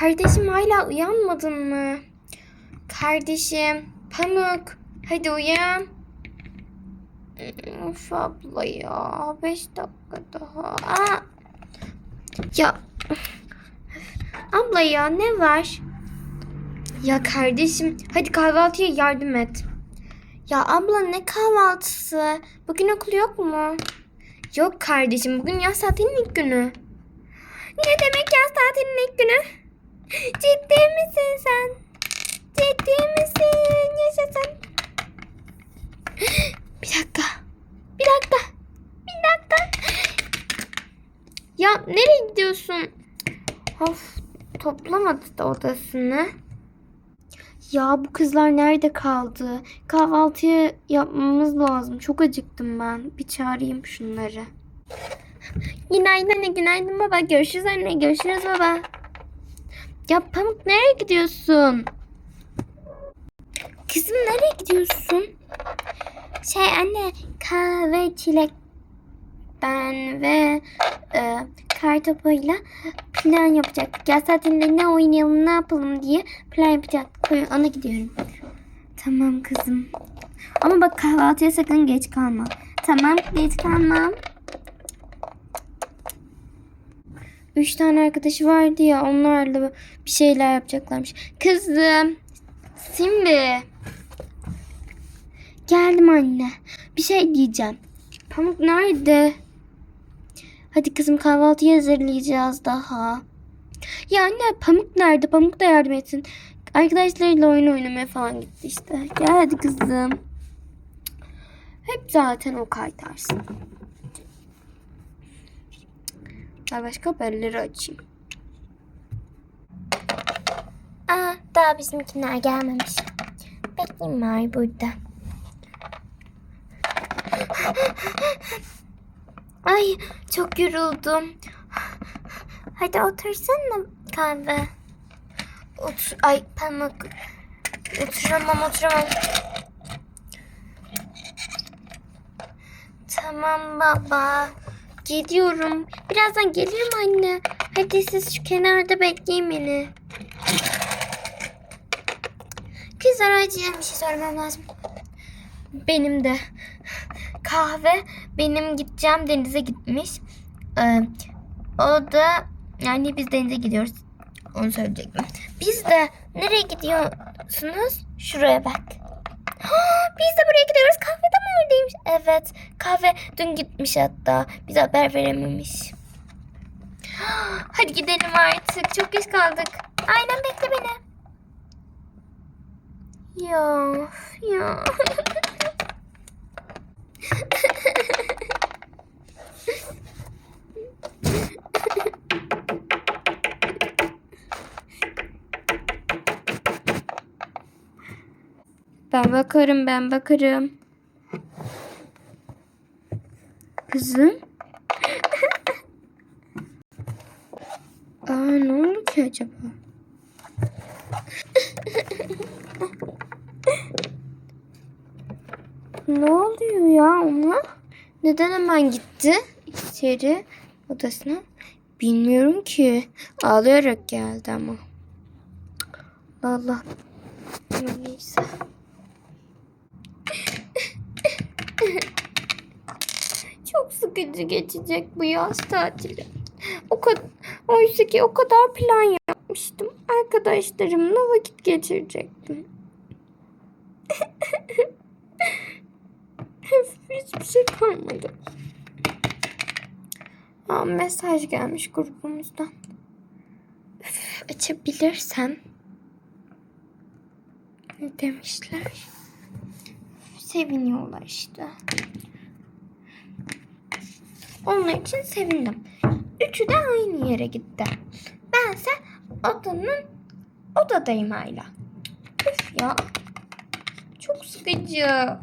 Kardeşim hala uyanmadın mı? Kardeşim, Pamuk, hadi uyan. Of abla ya, beş dakika daha. Aa. Ya, abla ya ne var? Ya kardeşim, hadi kahvaltıya yardım et. Ya abla ne kahvaltısı? Bugün okul yok mu? Yok kardeşim, bugün yaz tatilinin ilk günü. Ne demek yaz tatilinin ilk günü? Ciddi misin sen? Ciddi misin? Yaşasın. Bir dakika. Bir dakika. Bir dakika. Ya nereye gidiyorsun? Of toplamadı da odasını. Ya bu kızlar nerede kaldı? Kahvaltıyı yapmamız lazım. Çok acıktım ben. Bir çağırayım şunları. Günaydın anne, günaydın baba. Görüşürüz anne, görüşürüz baba. Ya Pamuk nereye gidiyorsun? Kızım nereye gidiyorsun? Şey anne, kahve çilek ben ve e, kartopuyla plan yapacaktık. Yaz tatilinde ne oynayalım, ne yapalım diye plan yapacaktık. Ona gidiyorum. Tamam kızım. Ama bak kahvaltıya sakın geç kalma. Tamam, geç kalmam. Üç tane arkadaşı vardı ya onlarla bir şeyler yapacaklarmış. Kızım. Simbi. Geldim anne. Bir şey diyeceğim. Pamuk nerede? Hadi kızım kahvaltıyı hazırlayacağız daha. Ya anne Pamuk nerede? Pamuk da yardım etsin. Arkadaşlarıyla oyun oynamaya falan gitti işte. Gel hadi kızım. Hep zaten o kaytarsın. Ben başka haberleri açayım. Aa, daha bizimkiler gelmemiş. Bekleyeyim bari burada. Ay çok yoruldum. Hadi otursana kahve. Otur, ay pamuk. Oturamam oturamam. Tamam baba. Gidiyorum. Birazdan gelirim anne. Hadi siz şu kenarda bekleyin beni. Kızlar acilen bir şey söylemem lazım. Benim de. Kahve benim gideceğim denize gitmiş. Ee, o da yani biz denize gidiyoruz. Onu söyleyecektim. Biz de nereye gidiyorsunuz? Şuraya bak. Biz de buraya gidiyoruz. Kahve de mi oradaymış? Evet. Kahve dün gitmiş hatta. Bize haber verememiş. Hadi gidelim artık. Çok geç kaldık. Aynen bekle beni. Ya, ya. Ben bakarım, ben bakarım. Kızım. Aa ne oldu ki acaba? ne oluyor ya ona? Neden hemen gitti içeri odasına? Bilmiyorum ki. Ağlayarak geldi ama. Allah. Neyse. Çok sıkıcı geçecek bu yaz tatili. O kadar, oysa ki o kadar plan yapmıştım. Arkadaşlarımla vakit geçirecektim. Hiçbir şey kalmadı. Aa, mesaj gelmiş grubumuzdan. Üf, açabilirsem. Ne demişler? Seviniyorlar işte. Onun için sevindim. Üçü de aynı yere gitti. Bense odanın odadayım hala. Üf ya. Çok sıkıcı.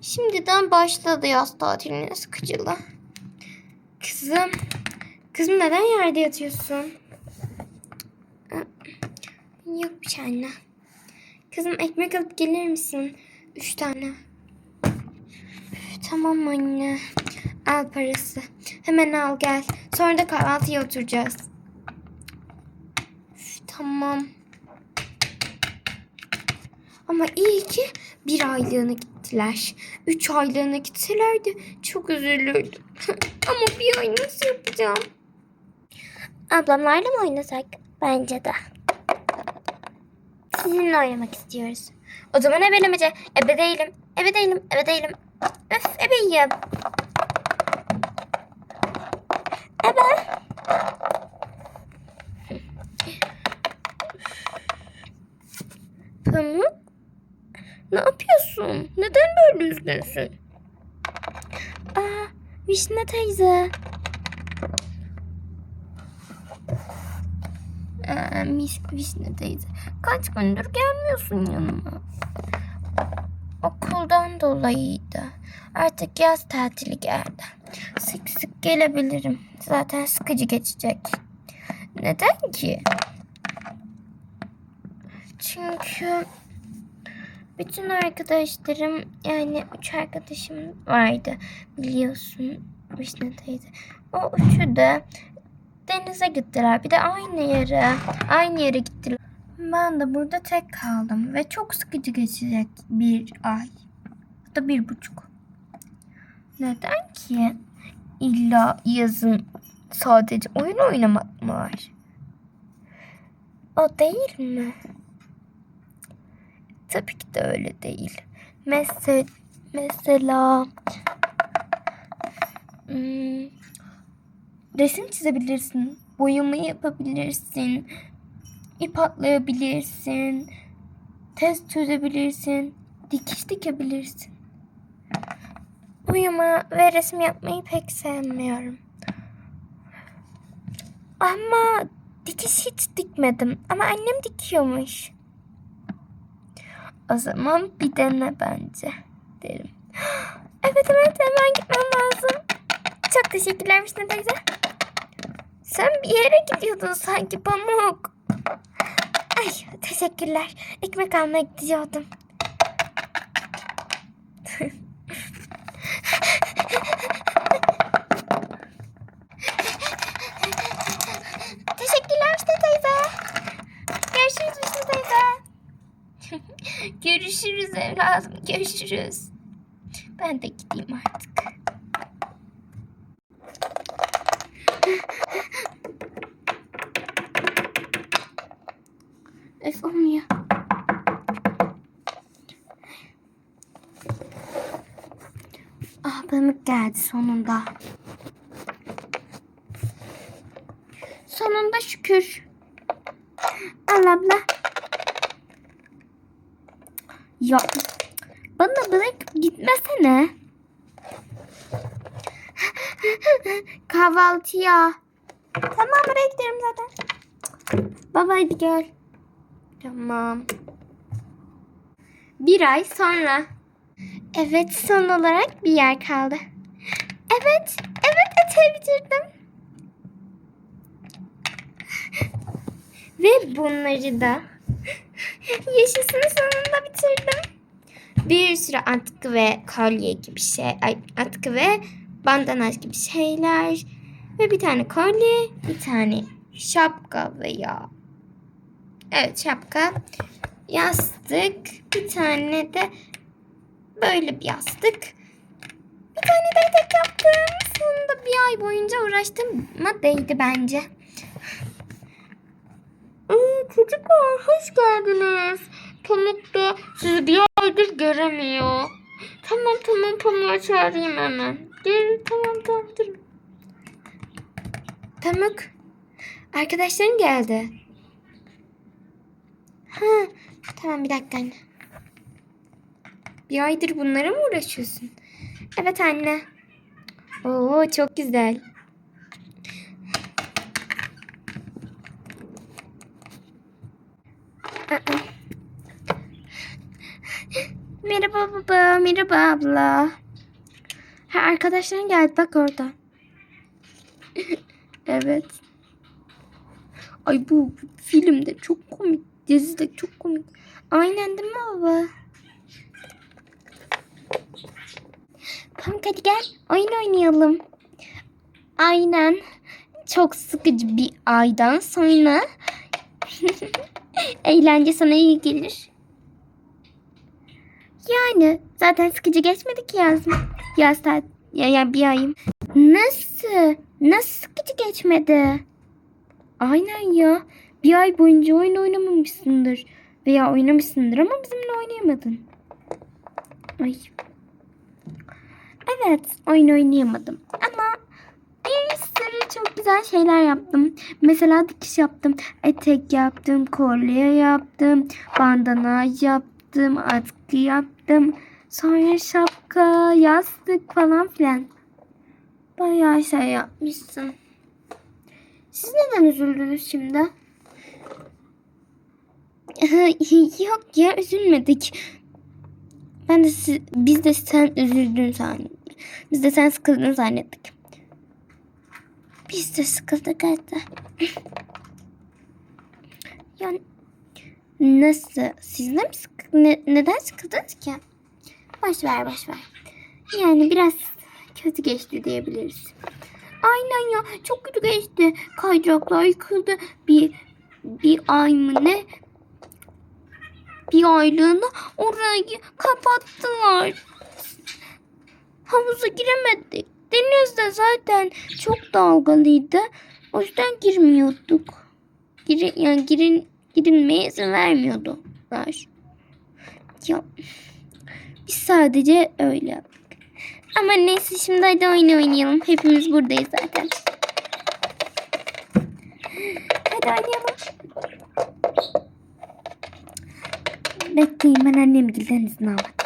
Şimdiden başladı yaz tatilinin sıkıcılığı. Kızım. Kızım neden yerde yatıyorsun? Yok bir şey anne. Kızım ekmek alıp gelir misin? Üç tane. Tamam anne. Al parası. Hemen al gel. Sonra da kahvaltıya oturacağız. Üf, Tamam. Ama iyi ki bir aylığına gittiler. Üç aylığına gitselerdi çok üzülürdüm. Ama bir ay nasıl yapacağım? Ablamlarla mı oynasak? Bence de. Sizinle oynamak istiyoruz. O zaman ebelemece. Ebe değilim. Ebe değilim. Ebe değilim. Öf ebeyim. Ebe. Pamuk. Ne yapıyorsun? Neden böyle üzgünsün? Aa, Vişne teyze. Aa, Vişne teyze. Kaç gündür gelmiyorsun yanıma. Okuldan dolayıydı. Artık yaz tatili geldi. Sık sık gelebilirim. Zaten sıkıcı geçecek. Neden ki? Çünkü bütün arkadaşlarım yani üç arkadaşım vardı biliyorsun Vişne. O üçü de denize gittiler. Bir de aynı yere, aynı yere gittiler. Ben de burada tek kaldım ve çok sıkıcı geçecek bir ay. Hatta bir buçuk. Neden ki? İlla yazın sadece oyun oynamak mı var? O değil mi? Tabii ki de öyle değil. Mesela, mesela hmm, resim çizebilirsin, boyama yapabilirsin, ip atlayabilirsin, test çözebilirsin, dikiş dikebilirsin. Boyama ve resim yapmayı pek sevmiyorum. Ama dikiş hiç dikmedim. Ama annem dikiyormuş. O zaman bir dene bence derim. Evet evet hemen gitmem lazım. Çok teşekkürler Vişne teyze. Sen bir yere gidiyordun sanki Pamuk. Ay teşekkürler. Ekmek almaya gidiyordum. Teşekkürler Vişne teyze. Görüşürüz Vişne teyze. Görüşürüz evladım. Görüşürüz. Ben de gideyim artık. Pamuk geldi sonunda. Sonunda şükür. Al abla. Ya bana bırak gitmesene. Kahvaltıya. Tamam oraya giderim zaten. Baba hadi gel. Tamam. Bir ay sonra. Evet son olarak bir yer kaldı. Evet. Evet ötevi bitirdim. Ve bunları da yaşasını sonunda bitirdim. Bir sürü atkı ve kolye gibi şey, atkı ve bandanaj gibi şeyler ve bir tane kolye, bir tane şapka veya evet şapka, yastık, bir tane de böyle bir yastık. Bir tane de tek yaptım. Sonunda bir ay boyunca uğraştım ama değdi bence. Ee, çocuklar hoş geldiniz. Pamuk da sizi bir aydır göremiyor. Tamam tamam Pamuk'u çağırayım hemen. Gel tamam tamam dur. Pamuk. Arkadaşların geldi. Ha tamam bir dakika anne. Bir aydır bunlara mı uğraşıyorsun? Evet anne. Oo çok güzel. Merhaba baba, merhaba abla. Ha arkadaşların geldi bak orada. evet. Ay bu filmde çok komik, dizide çok komik. Aynen değil mi baba? Tamam hadi gel oyun oynayalım. Aynen. Çok sıkıcı bir aydan sonra Eğlence sana iyi gelir. Yani zaten sıkıcı geçmedi ki yaz. Yaz tat ya, ya bir ayım. Nasıl? Nasıl sıkıcı geçmedi? Aynen ya. Bir ay boyunca oyun oynamamışsındır. Veya oynamışsındır ama bizimle oynayamadın. Ay. Evet, oyun oynayamadım. Ama bir sürü çok güzel şeyler yaptım. Mesela dikiş yaptım, etek yaptım, kolye yaptım, bandana yaptım, atkı yaptım. Sonra şapka, yastık falan filan. Bayağı şey yapmışsın. Siz neden üzüldünüz şimdi? Yok ya üzülmedik. Ben de siz, biz de sen üzüldün zannettik. Biz de sen sıkıldın zannettik. Biz de sıkıldık hatta. yani nasıl? Siz de mi sık ne- neden sıkıldınız ki? Boş ver boş ver. Yani biraz kötü geçti diyebiliriz. Aynen ya çok kötü geçti. Kaydıraklar yıkıldı. Bir bir ay mı ne? Bir aylığına orayı kapattılar. Havuza giremedik. Denizde zaten çok dalgalıydı. O yüzden girmiyorduk. Gir, yani girin, girilmeye izin vermiyordular. Ya biz sadece öyle yaptık. Ama neyse şimdi hadi oyun oynayalım. Hepimiz buradayız zaten. Hadi oynayalım. Bekleyin ben annemgilden izin almadım.